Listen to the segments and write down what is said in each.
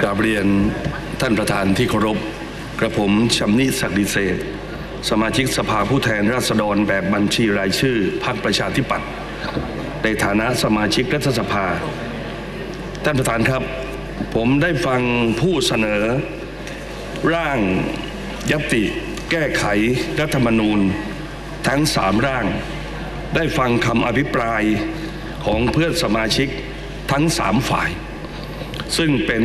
กราบเรียนท่านประธานที่เคารพ กระผมชำนิศักดิเศษ สมาชิกสภาผู้แทนราษฎรแบบบัญชีรายชื่อพรรคประชาธิปัตย์ในฐานะสมาชิกรัฐสภา ท่านประธานครับ ผมได้ฟังผู้เสนอ ร่างยัตติแก้ไขรัฐธรรมนูญ ทั้งสามร่าง ได้ฟังคำอภิปรายของเพื่อนสมาชิกทั้งสามฝ่าย ซึ่งเป็น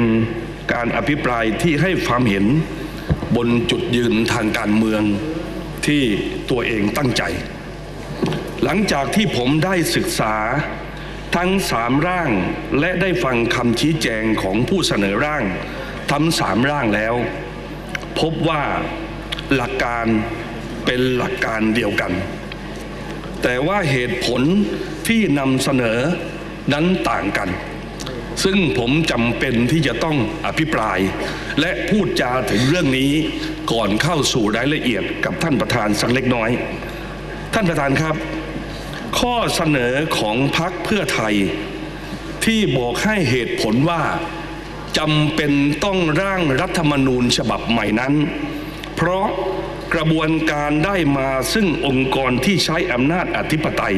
การอภิปรายที่ให้ความเห็นบนจุดยืนทางการเมืองที่ตัวเองตั้งใจ หลังจากที่ผมได้ศึกษาทั้งสามร่างและได้ฟังคำชี้แจงของผู้เสนอร่างทั้งสามร่างแล้ว พบว่าหลักการเป็นหลักการเดียวกัน แต่ว่าเหตุผลที่นำเสนอนั้นต่างกัน ซึ่งผมจำเป็นที่จะต้องอภิปราย และพูดจาถึงเรื่องนี้ก่อนเข้าสู่รายละเอียดกับท่านประธานสักเล็กน้อย ท่านประธานครับ ข้อเสนอของพรรคเพื่อไทย ที่บอกให้เหตุผลว่าจำเป็นต้องร่างรัฐธรรมนูญฉบับใหม่นั้น เพราะกระบวนการได้มาซึ่งองค์กรที่ใช้อำนาจอธิปไตย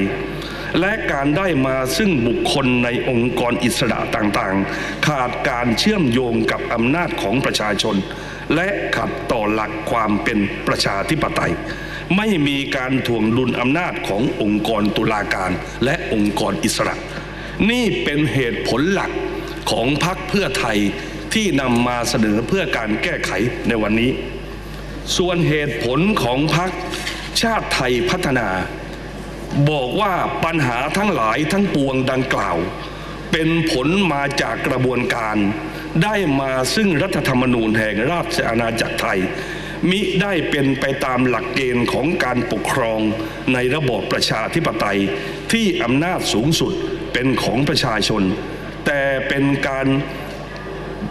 และการได้มาซึ่งบุคคลในองค์กรอิสระต่างๆ ขาดการเชื่อมโยงกับอำนาจของประชาชน และขัดต่อหลักความเป็นประชาธิปไตย ไม่มีการถ่วงดุลอำนาจขององค์กรตุลาการและองค์กรอิสระ นี่เป็นเหตุผลหลักของพรรคเพื่อไทยที่นำมาเสนอเพื่อการแก้ไขในวันนี้ ส่วนเหตุผลของพรรคชาติไทยพัฒนา บอกว่าปัญหาทั้งหลายทั้งปวงดังกล่าว เป็นผลมาจากกระบวนการ ได้มาซึ่งรัฐธรรมนูญแห่งราชอาณาจักรไทย มิได้เป็นไปตามหลักเกณฑ์ของการปกครองในระบอบประชาธิปไตย ที่อำนาจสูงสุดเป็นของประชาชน แต่เป็นการ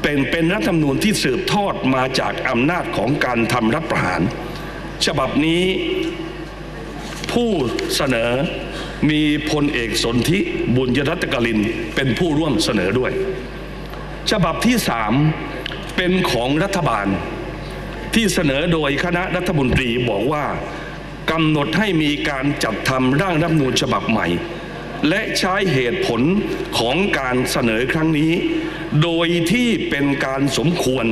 เป็นเป็นรัฐธรรมนูญที่สืบทอดมาจากอำนาจของการทำรัฐประหาร ฉบับนี้ ผู้เสนอมีพลเอกสนธิบุญยรัตกลินเป็นผู้ร่วมเสนอด้วย ฉบับที่สามเป็นของรัฐบาล ที่เสนอโดยคณะรัฐมนตรีบอกว่ากำหนดให้มีการจัดทำร่างรัฐธรรมนูญฉบับใหม่ และใช้เหตุผลของการเสนอครั้งนี้ โดยที่เป็นการสมควร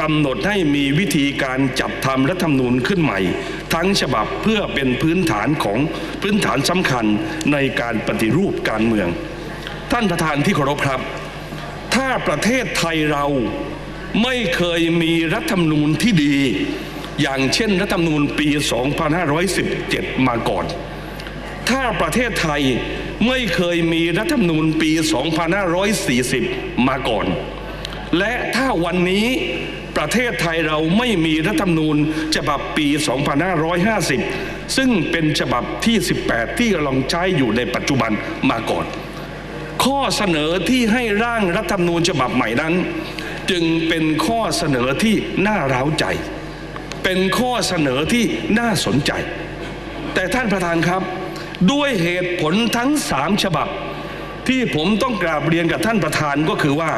กำหนดให้มีวิธีการจัดทำรัฐธรรมนูญขึ้นใหม่ ทั้งฉบับเพื่อเป็นพื้นฐานของพื้นฐานสำคัญในการปฏิรูปการเมือง ท่านประธานที่เคารพครับ ถ้าประเทศไทยเราไม่เคยมีรัฐธรรมนูญที่ดี อย่างเช่นรัฐธรรมนูญปี 2517 มาก่อน ถ้าประเทศไทยไม่เคยมีรัฐธรรมนูญปี 2540 มาก่อน และถ้าวันนี้ ประเทศไทยเราไม่มีรัฐธรรมนูญฉบับปี 2550 ซึ่งเป็นฉบับที่ 18 ที่กำลังใช้อยู่ในปัจจุบันมาก่อน ข้อเสนอที่ให้ร่างรัฐธรรมนูญฉบับใหม่นั้น จึงเป็นข้อเสนอที่น่าร้าวใจ เป็นข้อเสนอที่น่าสนใจ แต่ท่านประธานครับ ด้วยเหตุผลทั้งสามฉบับ ที่ผมต้องกราบเรียนกับท่านประธานก็คือว่า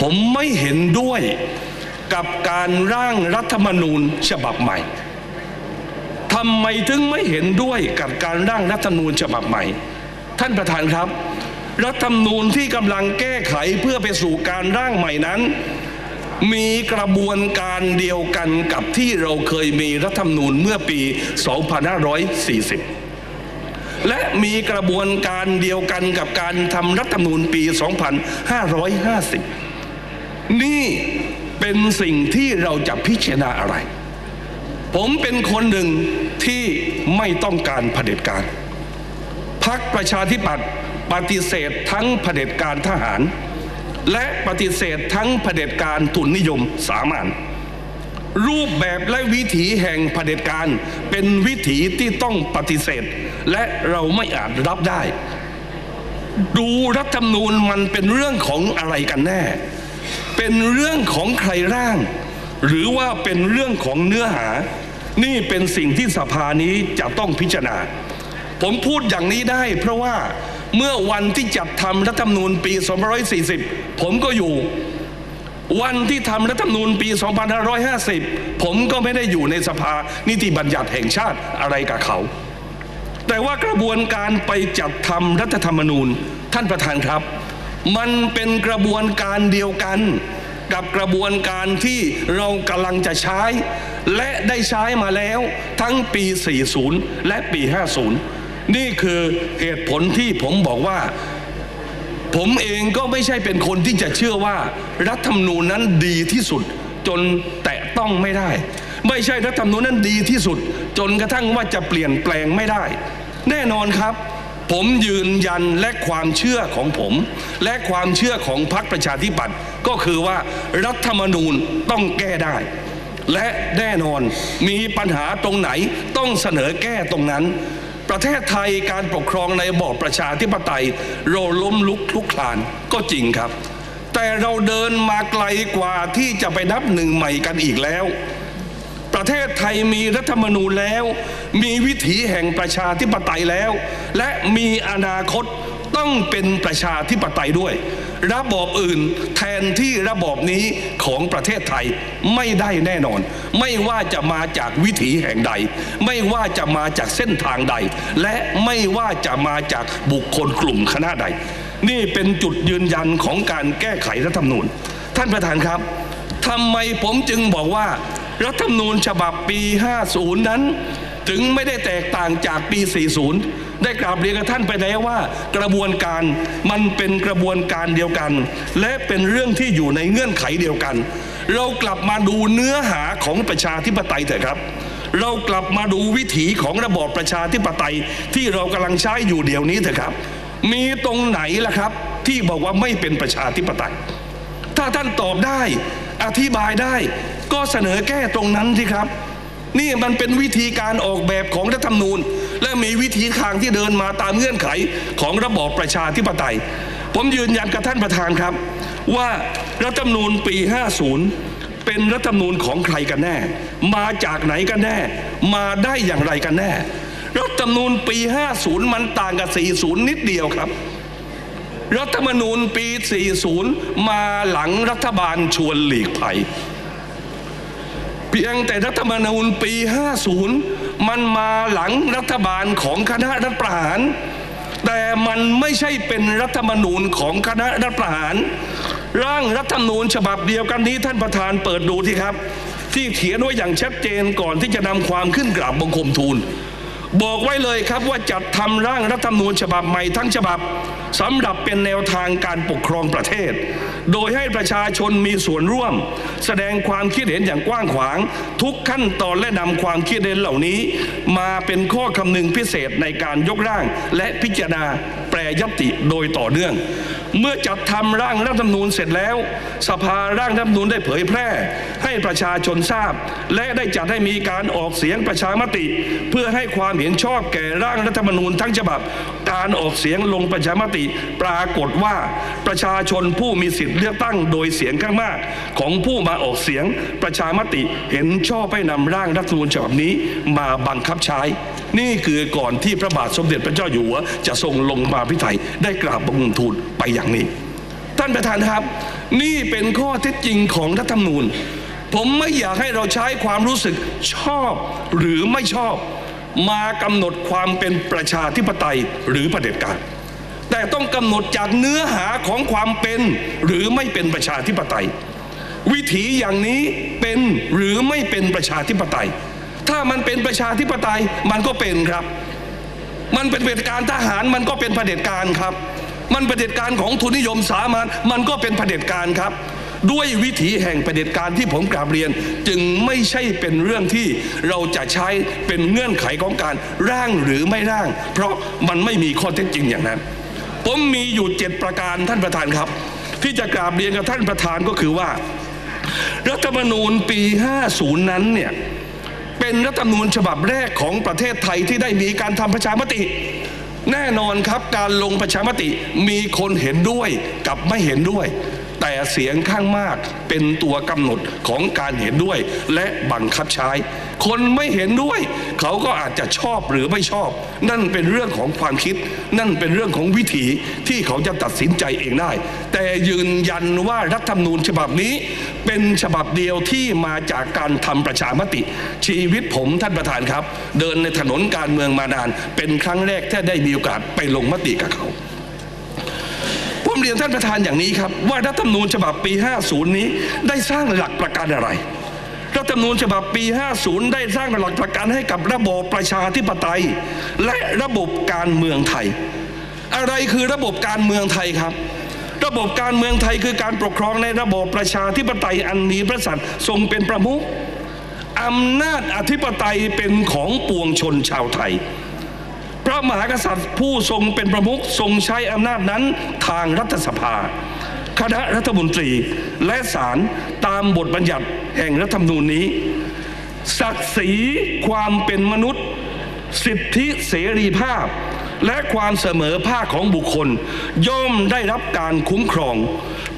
ผมไม่เห็นด้วย กับการร่างรัฐธรรมนูญฉบับใหม่ทำไมถึงไม่เห็นด้วยกับการร่างรัฐธรรมนูญฉบับใหม่ ท่านประธานครับ รัฐธรรมนูญที่กำลังแก้ไขเพื่อไปสู่การร่างใหม่นั้น มีกระบวนการเดียวกันกับที่เราเคยมีรัฐธรรมนูญเมื่อปี 2540และมีกระบวนการเดียวกันกับการทำรัฐธรรมนูญปี 2550 นี่ เป็นสิ่งที่เราจะพิจารณาอะไร ผมเป็นคนหนึ่งที่ไม่ต้องการเผด็จการพักประชาธิปัตย์ปฏิเสธทั้งเผด็จการทหาร และปฏิเสธทั้งเผด็จการทุนนิยมสามัญรูปแบบและวิถีแห่งเผด็จการเป็นวิถีที่ต้องปฏิเสธ และเราไม่อาจรับได้ ดูรัฐธรรมนูญมันเป็นเรื่องของอะไรกันแน่ เป็นเรื่องของใครร่าง หรือว่าเป็นเรื่องของเนื้อหา นี่เป็นสิ่งที่สภานี้จะต้องพิจารณา ผมพูดอย่างนี้ได้ เพราะว่าเมื่อวันที่จัดทำรัฐธรรมนูญปี2540 ผมก็อยู่ วันที่ทำรัฐธรรมนูญปี 2550 ผมก็ไม่ได้อยู่ในสภานิติบัญญัติแห่งชาติอะไรกับเขา แต่ว่ากระบวนการไปจัดทำรัฐธรรมนูญ ท่านประธานครับ มันเป็นกระบวนการเดียวกัน กับกระบวนการที่เรากำลังจะใช้ และได้ใช้มาแล้วทั้งปี 40 และปี 50 นี่คือเหตุผลที่ผมบอกว่า ผมเองก็ไม่ใช่เป็นคนที่จะเชื่อว่า รัฐธรรมนูญนั้นดีที่สุดจนแตะต้องไม่ได้ ไม่ใช่รัฐธรรมนูญนั้นดีที่สุด จนกระทั่งว่าจะเปลี่ยนแปลงไม่ได้ แน่นอนครับ ผมยืนยันและความเชื่อของผม และความเชื่อของพรรคประชาธิปัตย์ก็คือว่ารัฐธรรมนูญต้องแก้ได้ และแน่นอนมีปัญหาตรงไหนต้องเสนอแก้ตรงนั้น ประเทศไทยการปกครองในระบอบประชาธิปไตยเราล้มลุกคลุกคลานก็จริงครับ แต่เราเดินมาไกลกว่าที่จะไปนับหนึ่งใหม่กันอีกแล้ว ประเทศไทยมีรัฐธรรมนูญแล้ว มีวิถีแห่งประชาธิปไตยแล้ว และมีอนาคตต้องเป็นประชาธิปไตยด้วย ระบอบอื่นแทนที่ระบอบนี้ของประเทศไทยไม่ได้แน่นอน ไม่ว่าจะมาจากวิถีแห่งใด ไม่ว่าจะมาจากเส้นทางใด และไม่ว่าจะมาจากบุคคลกลุ่มคณะใด นี่เป็นจุดยืนยันของการแก้ไขรัฐธรรมนูญ ท่านประธานครับทำไมผมจึงบอกว่า รัฐธรรมนูญฉบับปี 50 นั้น ถึงไม่ได้แตกต่างจากปี 40 ได้กราบเรียนกับท่านไปแล้วว่า กระบวนการมันเป็นกระบวนการเดียวกัน และเป็นเรื่องที่อยู่ในเงื่อนไขเดียวกัน เรากลับมาดูเนื้อหาของประชาธิปไตยเถอะครับ เรากลับมาดูวิถีของระบอบประชาธิปไตยที่เรากำลังใช้อยู่เดี๋ยวนี้เถอะครับ มีตรงไหนล่ะครับ ที่บอกว่าไม่เป็นประชาธิปไตย ถ้าท่านตอบได้ อธิบายได้ ก็เสนอแก้ตรงนั้นสิครับ นี่มันเป็นวิธีการออกแบบของรัฐธรรมนูญ และมีวิธีทางที่เดินมาตามเงื่อนไขของระบอบประชาธิปไตย ผมยืนยันกับท่านประธานครับ ว่ารัฐธรรมนูญปี 50 เป็นรัฐธรรมนูญของใครกันแน่ มาจากไหนกันแน่ มาได้อย่างไรกันแน่รัฐธรรมนูญปี 50 มันต่างกับ 40 นิดเดียวครับ รัฐธรรมนูญปี 40 มาหลังรัฐบาลชวนหลีกภัย เพียงแต่รัฐธรรมนูญปี 50 มันมาหลังรัฐบาลของคณะรัฐประหาร แต่มันไม่ใช่เป็นรัฐธรรมนูญของคณะรัฐประหาร ร่างรัฐธรรมนูญฉบับเดียวกันนี้ท่านประธานเปิดดูที่ครับ ที่เขียนไว้อย่างชัดเจนก่อนที่จะนำความขึ้นกราบบังคมทูล บอกไว้เลยครับว่าจัดทำร่างรัฐธรรมนูญฉบับใหม่ทั้งฉบับ สำหรับเป็นแนวทางการปกครองประเทศ โดยให้ประชาชนมีส่วนร่วม แสดงความคิดเห็นอย่างกว้างขวาง ทุกขั้นตอนและนำความคิดเห็นเหล่านี้ มาเป็นข้อคำนึงพิเศษในการยกร่าง และพิจารณาแปรยติโดยต่อเนื่อง เมื่อจัดทำร่างรัฐธรรมนูญเสร็จแล้ว สภาร่างรัฐธรรมนูญได้เผยแพร่ ให้ประชาชนทราบ และได้จัดให้มีการออกเสียงประชามติ เพื่อให้ความเห็นชอบแก่ร่างรัฐธรรมนูญทั้งฉบับ การออกเสียงลงประชามติ ปรากฏว่าประชาชนผู้มีสิทธิ์เลือกตั้งโดยเสียงข้างมาก ของผู้มาออกเสียงประชามติเห็นชอบให้นำร่างรัฐธรรมนูญฉบับนี้มาบังคับใช้ นี่คือก่อนที่พระบาทสมเด็จพระเจ้าอยู่หัว จะทรงลงมาพิไทยได้กราบบังคมทูลไปอย่างนี้ ท่านประธานครับ นี่เป็นข้อเท็จจริงของรัฐธรรมนูญ ผมไม่อยากให้เราใช้ความรู้สึกชอบหรือไม่ชอบ มากำหนดความเป็นประชาธิปไตยหรือปรเผด็จการ แต่ต้องกำหนดจากเนื้อหาของความเป็นหรือไม่เป็นประชาธิปไตย วิถีอย่างนี้เป็นหรือไม่เป็นประชาธิปไตย ถ้ามันเป็นประชาธิปไตยมันก็เป็นครับ มันเป็นเผด็จการทหารมันก็เป็นเผด็จการครับ มันเผด็จการของทุนนิยมสามัญมันก็เป็นเผด็จการครับ ด้วยวิถีแห่งประเด็จการที่ผมกราบเรียน จึงไม่ใช่เป็นเรื่องที่เราจะใช้เป็นเงื่อนไขของการร่างหรือไม่ร่าง เพราะมันไม่มีข้อเท็จจริงอย่างนั้น ผมมีอยู่เจ็ดประการท่านประธานครับ ที่จะกราบเรียนกับท่านประธานก็คือว่า รัฐธรรมนูญปี 50 นั้นเนี่ยเป็นรัฐธรรมนูญฉบับแรกของประเทศไทยที่ได้มีการทำประชามติแน่นอนครับการลงประชามติมีคนเห็นด้วยกับไม่เห็นด้วย เสียงข้างมากเป็นตัวกำหนดของการเห็นด้วย และบังคับใช้ คนไม่เห็นด้วย เขาก็อาจจะชอบหรือไม่ชอบ นั่นเป็นเรื่องของความคิด นั่นเป็นเรื่องของวิถีที่เขาจะตัดสินใจเองได้ แต่ยืนยันว่ารัฐธรรมนูญฉบับนี้ เป็นฉบับเดียวที่มาจากการทำประชามติ ชีวิตผมท่านประธานครับ เดินในถนนการเมืองมานาน เป็นครั้งแรกที่ได้มีโอกาสไปลงมติกับเขา ผมเรียนท่านประธานอย่างนี้ครับ ว่ารัฐธรรมนูญฉบับปี 50 นี้ ได้สร้างหลักประกันอะไร รัฐธรรมนูญฉบับปี 50 ได้สร้างหลักประกันให้กับระบอบประชาธิปไตย และระบบการเมืองไทย อะไรคือระบบการเมืองไทยครับระบบการเมืองไทยคือการปกครองในระบอบประชาธิปไตยอันมีพระสัตว์ทรงเป็นประมุขอำนาจอธิปไตยเป็นของปวงชนชาวไทย ระมหากษัตริย์ผู้ทรงเป็นประมุขทรงใช้อำนาจนั้นทางรัฐสภา คณะรัฐมนตรีและศาลตามบทบัญญัติแห่งรัฐธรรมนูญนี้ ศักดิ์ศรีความเป็นมนุษย์ สิทธิเสรีภาพ และความเสมอภาคของบุคคล ย่อมได้รับการคุ้มครอง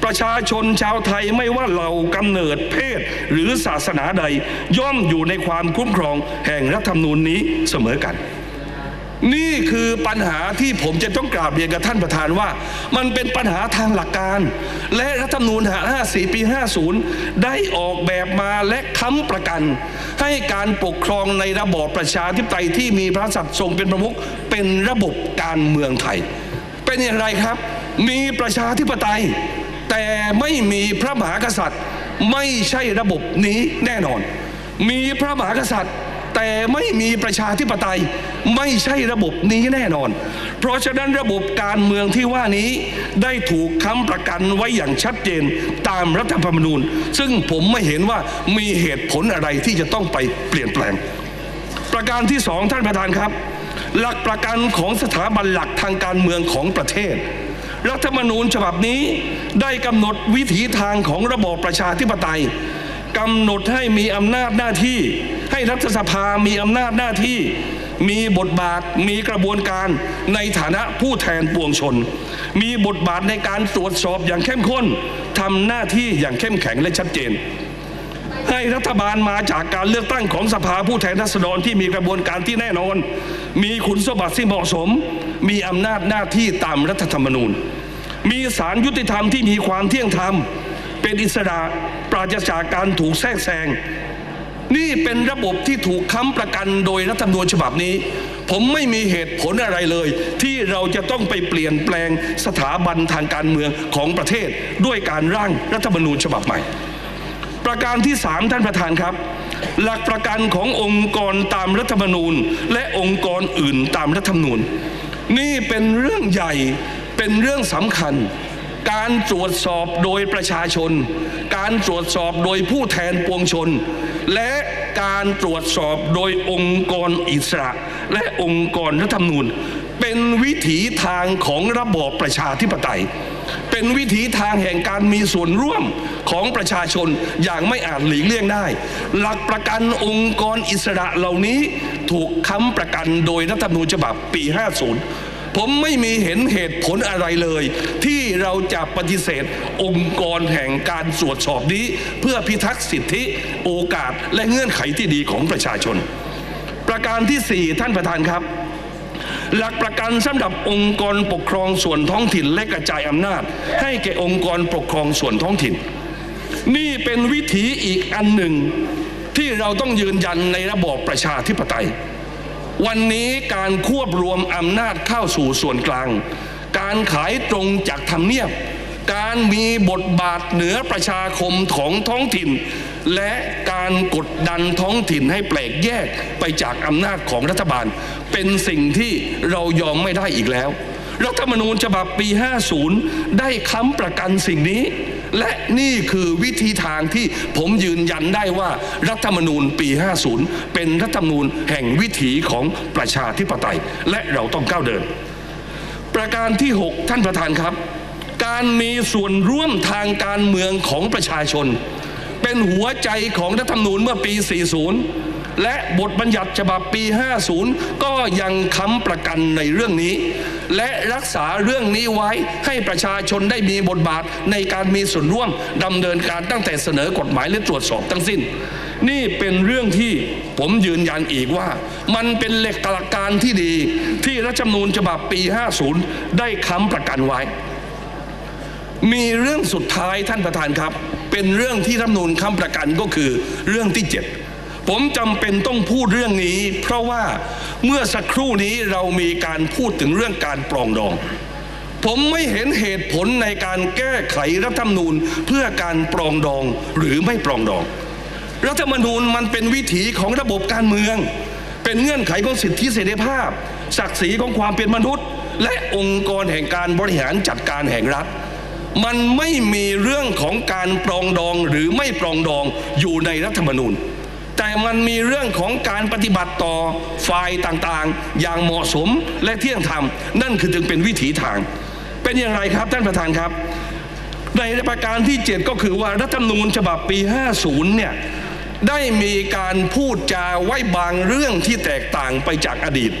ประชาชนชาวไทยไม่ว่าเรากำเนิดเพศหรือศาสนาใด ย่อมอยู่ในความคุ้มครองแห่งรัฐธรรมนูญนี้เสมอกัน นี่คือปัญหาที่ผมจะต้องกราบเรียนกับท่านประธานว่า มันเป็นปัญหาทางหลักการ และรัฐธรรมนูญ54 ปี 50 ได้ออกแบบมาและค้ำประกัน ให้การปกครองในระบอบประชาธิปไตยที่มีพระสัตว์ทรงเป็นประมุขเป็นระบบการเมืองไทย เป็นอย่างไรครับ มีประชาธิปไตย แต่ไม่มีพระมหากษัตริย์ ไม่ใช่ระบบนี้แน่นอน มีพระมหากษัตริย์ แต่ไม่มีประชาธิปไตย ไม่ใช่ระบบนี้แน่นอน เพราะฉะนั้นระบบการเมืองที่ว่านี้ได้ถูกค้ำประกันไว้อย่างชัดเจนตามรัฐธรรมนูญ ซึ่งผมไม่เห็นว่ามีเหตุผลอะไรที่จะต้องไปเปลี่ยนแปลง ประการที่สองท่านประธานครับ หลักประกันของสถาบันหลักทางการเมืองของประเทศรัฐธรรมนูญฉบับนี้ได้กำหนดวิถีทางของระบอบประชาธิปไตยกำหนดให้มีอำนาจหน้าที่ ให้รัฐสภามีอำนาจหน้าที่ มีบทบาทมีกระบวนการในฐานะผู้แทนปวงชน มีบทบาทในการตรวจสอบอย่างเข้มข้นทำหน้าที่อย่างเข้มแข็งและชัดเจน ให้รัฐบาลมาจากการเลือกตั้งของสภาผู้แทนราษฎรที่มีกระบวนการที่แน่นอน มีคุณสมบัติที่เหมาะสม มีอำนาจหน้าที่ตามรัฐธรรมนูญ มีศาลยุติธรรมที่มีความเที่ยงธรรมเป็นอิสระปราศจากการถูกแทรกแซง นี่เป็นระบบที่ถูกค้ำประกันโดยรัฐธรรมนูญฉบับนี้ ผมไม่มีเหตุผลอะไรเลย ที่เราจะต้องไปเปลี่ยนแปลงสถาบันทางการเมืองของประเทศ ด้วยการร่างรัฐธรรมนูญฉบับใหม่ ประการที่สามท่านประธานครับ หลักประกันขององค์กรตามรัฐธรรมนูญ และองค์กรอื่นตามรัฐธรรมนูญ นี่เป็นเรื่องใหญ่เป็นเรื่องสำคัญ การตรวจสอบโดยประชาชน การตรวจสอบโดยผู้แทนปวงชน และการตรวจสอบโดยองค์กรอิสระ และองค์กรรัฐธรรมนูญ เป็นวิถีทางของระบอบประชาธิปไตย เป็นวิถีทางแห่งการมีส่วนร่วมของประชาชนอย่างไม่อาจหลีกเลี่ยงได้ หลักประกันองค์กรอิสระเหล่านี้ถูกค้ำประกันโดยรัฐธรรมนูญฉบับปี 50 ผมไม่มีเห็นเหตุผลอะไรเลย ที่เราจะปฏิเสธองค์กรแห่งการตรวจสอบนี้ เพื่อพิทักษ์สิทธิโอกาสและเงื่อนไขที่ดีของประชาชน ประการที่ 4 ท่านประธานครับหลักประกันสำหรับองค์กรปกครองส่วนท้องถิ่นและกระจายอำนาจ ให้แก่องค์กรปกครองส่วนท้องถิ่น นี่เป็นวิถีอีกอันหนึ่งที่เราต้องยืนยันในระบอบประชาธิปไตย วันนี้การควบรวมอำนาจเข้าสู่ส่วนกลาง การขายตรงจากทำเนียบ การมีบทบาทเหนือประชาคมของท้องถิ่น และการกดดันท้องถิ่นให้แปลกแยกไปจากอำนาจของรัฐบาล เป็นสิ่งที่เรายอมไม่ได้อีกแล้ว รัฐธรรมนูญฉบับปี 50 ได้ค้ำประกันสิ่งนี้ และนี่คือวิธีทางที่ผมยืนยันได้ว่ารัฐธรรมนูญปี 50 เป็นรัฐธรรมนูญแห่งวิถีของประชาธิปไตย และเราต้องก้าวเดิน ประการที่ 6 ท่านประธานครับ การมีส่วนร่วมทางการเมืองของประชาชน เป็นหัวใจของรัฐธรรมนูญเมื่อปี 40 และบทบัญญัติฉบับปี 50 ก็ยังค้ำประกันในเรื่องนี้ และรักษาเรื่องนี้ไว้ให้ประชาชนได้มีบทบาทในการมีส่วนร่วมดำเนินการตั้งแต่เสนอกฎหมายและตรวจสอบทั้งสิ้น นี่เป็นเรื่องที่ผมยืนยันอีกว่า มันเป็นเหล็กหลักการที่ดีที่รัฐธรรมนูญฉบับปี 50 ได้ค้ำประกันไว้ มีเรื่องสุดท้ายท่านประธานครับ เป็นเรื่องที่รัฐธรรมนูญค้ำประกันก็คือเรื่องที่ 7 ผมจำเป็นต้องพูดเรื่องนี้ เพราะว่าเมื่อสักครู่นี้เรามีการพูดถึงเรื่องการปรองดอง ผมไม่เห็นเหตุผลในการแก้ไขรัฐธรรมนูญเพื่อการปรองดองหรือไม่ปรองดอง รัฐธรรมนูญมันเป็นวิถีของระบบการเมือง เป็นเงื่อนไขของสิทธิเสรีภาพ ศักดิ์ศรีของความเป็นมนุษย์ และองค์กรแห่งการบริหารจัดการแห่งรัฐมันไม่มีเรื่องของการปรองดองหรือไม่ปรองดองอยู่ในรัฐธรรมนูญ แต่มันมีเรื่องของการปฏิบัติต่อฝ่ายต่างๆ อย่างเหมาะสมและเที่ยงธรรม นั่นคือจึงเป็นวิถีทาง เป็นอย่างไรครับท่านประธานครับ ในประการที่ 7 ก็คือว่ารัฐธรรมนูญฉบับปี 50 เนี่ยได้มีการพูดจาไว้บางเรื่องที่แตกต่างไปจากอดีต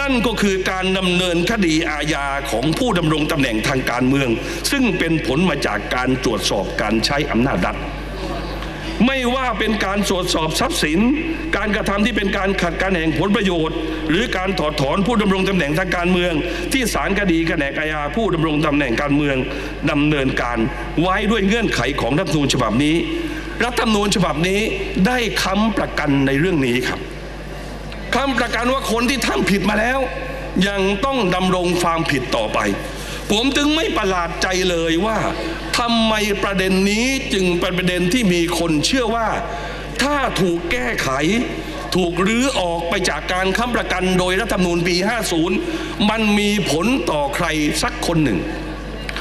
นั่นก็คือการดำเนินคดีอาญาของผู้ดำรงตำแหน่งทางการเมือง ซึ่งเป็นผลมาจากการตรวจสอบการใช้อำนาจรัฐ ไม่ว่าเป็นการตรวจสอบทรัพย์สิน การกระทำที่เป็นการขัดการแห่งผลประโยชน์ หรือการถอดถอนผู้ดำรงตำแหน่งทางการเมือง ที่ศาลคดีแผนกอาญาผู้ดำรงตำแหน่งการเมืองดำเนินการไว้ด้วยเงื่อนไขของรัฐธรรมนูญฉบับนี้ รัฐธรรมนูญฉบับนี้ได้ค้ำประกันในเรื่องนี้ครับคำประกันว่าคนที่ทำผิดมาแล้ว ยังต้องดำรงความผิดต่อไปผมจึงไม่ประหลาดใจเลยว่า ทำไมประเด็นนี้จึงเป็นประเด็นที่มีคนเชื่อว่า ถ้าถูกแก้ไข ถูกรื้อออกไปจากการค้ำประกันโดยรัฐธรรมนูญปี 50 มันมีผลต่อใครสักคนหนึ่ง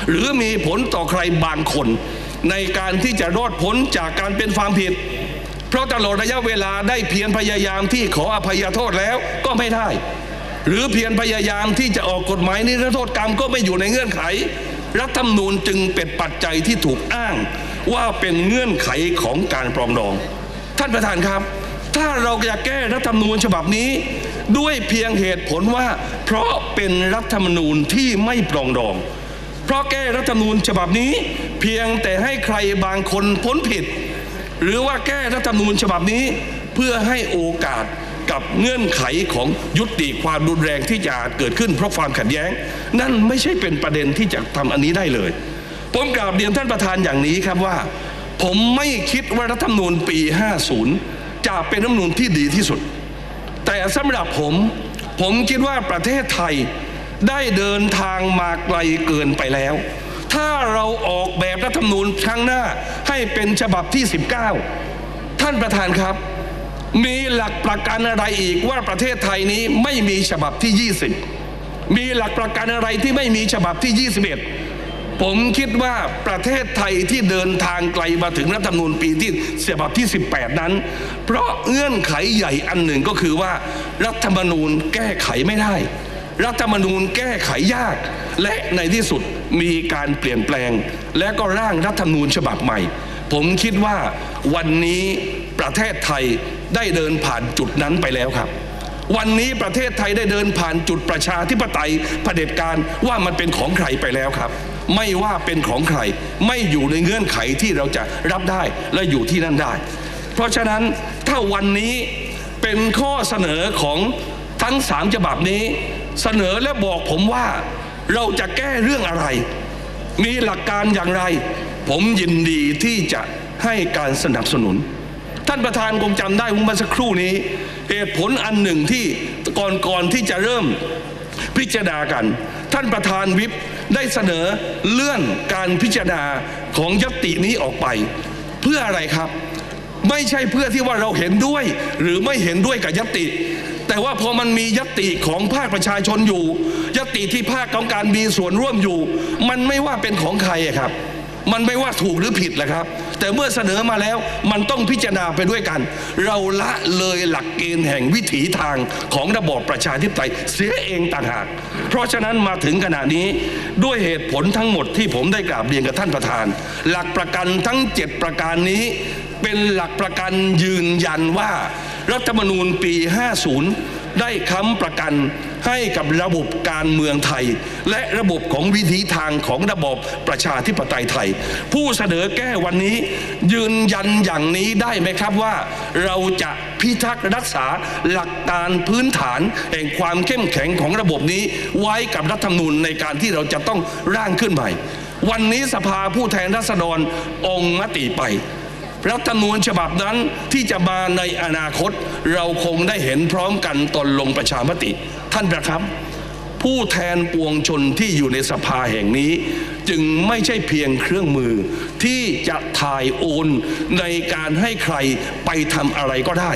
หรือมีผลต่อใครบางคน ในการที่จะรอดพ้นจากการเป็นความผิด เพราะตลอดระยะเวลาได้เพียรพยายามที่ขออภัยโทษแล้วก็ไม่ได้ หรือเพียรพยายามที่จะออกกฎหมายนิรโทษกรรมก็ไม่อยู่ในเงื่อนไข รัฐธรรมนูญจึงเป็นปัจจัยที่ถูกอ้างว่าเป็นเงื่อนไขของการปรองดอง ท่านประธานครับ ถ้าเราจะแก้รัฐธรรมนูญฉบับนี้ ด้วยเพียงเหตุผลว่า เพราะเป็นรัฐธรรมนูญที่ไม่ปรองดอง เพราะแก้รัฐธรรมนูญฉบับนี้ เพียงแต่ให้ใครบางคนพ้นผิด หรือว่าแก้รัฐธรรมนูญฉบับนี้ เพื่อให้โอกาส กับเงื่อนไขของยุติความรุนแรงที่จะเกิดขึ้นเพราะความขัดแย้ง นั่นไม่ใช่เป็นประเด็นที่จะทำอันนี้ได้เลย ผมกราบเรียนท่านประธานอย่างนี้ครับว่า ผมไม่คิดว่ารัฐธรรมนูญปี 50 จะเป็นรัฐธรรมนูญที่ดีที่สุด แต่สำหรับผมผมคิดว่าประเทศไทยได้เดินทางมาไกลเกินไปแล้ว ถ้าเราออกแบบรัฐธรรมนูญครั้งหน้าให้เป็นฉบับที่ 19 ท่านประธานครับ มีหลักประกันอะไรอีกว่าประเทศไทยนี้ไม่มีฉบับที่ 20 มีหลักประกันอะไรที่ไม่มีฉบับที่ 21 ผมคิดว่าประเทศไทยที่เดินทางไกลมาถึงรัฐธรรมนูญปีที่ฉบับที่ 18 นั้น เพราะเงื่อนไขใหญ่อันหนึ่งก็คือว่า รัฐธรรมนูญแก้ไขไม่ได้ รัฐธรรมนูญแก้ไขยาก และในที่สุดมีการเปลี่ยนแปลง และก็ร่างรัฐธรรมนูญฉบับใหม่ ผมคิดว่าวันนี้ประเทศไทย ได้เดินผ่านจุดนั้นไปแล้วครับ วันนี้ประเทศไทยได้เดินผ่านจุดประชาธิปไตยเผด็จการว่ามันเป็นของใครไปแล้วครับ ไม่ว่าเป็นของใคร ไม่อยู่ในเงื่อนไขที่เราจะรับได้และอยู่ที่นั่นได้ เพราะฉะนั้นถ้าวันนี้เป็นข้อเสนอของทั้งสามฉบับนี้ เสนอและบอกผมว่าเราจะแก้เรื่องอะไร มีหลักการอย่างไร ผมยินดีที่จะให้การสนับสนุน ท่านประธานคงจำได้เมื่อสักครู่นี้ เหตุผลอันหนึ่งที่ก่อนก่อนที่จะเริ่มพิจารณากัน ท่านประธานวิปได้เสนอเลื่อนการพิจารณาของยตินี้ออกไป เพื่ออะไรครับ ไม่ใช่เพื่อที่ว่าเราเห็นด้วย หรือไม่เห็นด้วยกับยติ แต่ว่าพอมันมียติของภาคประชาชนอยู่ ยติที่ภาคของการมีส่วนร่วมอยู่ มันไม่ว่าเป็นของใครครับ มันไม่ว่าถูกหรือผิดแหละครับ แต่เมื่อเสนอมาแล้วมันต้องพิจารณาไปด้วยกัน เราละเลยหลักเกณฑ์แห่งวิถีทางของระบอบประชาธิปไตยเสียเองต่างหาก เพราะฉะนั้นมาถึงขณะนี้ด้วยเหตุผลทั้งหมดที่ผมได้กราบเรียนกับท่านประธาน หลักประกันทั้ง 7 ประการนี้ เป็นหลักประกันยืนยันว่า รัฐธรรมนูญปี 50 ได้ค้ำประกัน ให้กับระบบการเมืองไทย และระบบของวิถีทางของระบบประชาธิปไตยไทย ผู้เสนอแก้วันนี้ ยืนยันอย่างนี้ได้ไหมครับว่า เราจะพิทักษ์รักษาหลักการพื้นฐาน แห่งความเข้มแข็งของระบบนี้ไว้กับรัฐธรรมนูญในการที่เราจะต้องร่างขึ้นใหม่ วันนี้สภาผู้แทนราษฎรองมติไปรัฐธรรมนูญฉบับนั้นที่จะมาในอนาคต เราคงได้เห็นพร้อมกันตอนลงประชามติ ท่านประครับ ผู้แทนปวงชนที่อยู่ในสภาแห่งนี้ จึงไม่ใช่เพียงเครื่องมือที่จะถ่ายโอนในการให้ใครไปทำอะไรก็ได้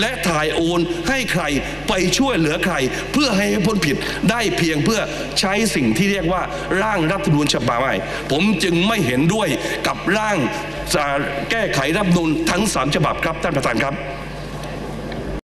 และถ่ายโอนให้ใครไปช่วยเหลือใคร เพื่อให้พ้นผิดได้เพียงเพื่อใช้สิ่งที่เรียกว่าร่างรัฐธรรมนูญฉบับใหม่ผมจึงไม่เห็นด้วยกับร่างแก้ไขรัฐธรรมนูญทั้งสามฉบับครับท่านประธานครับ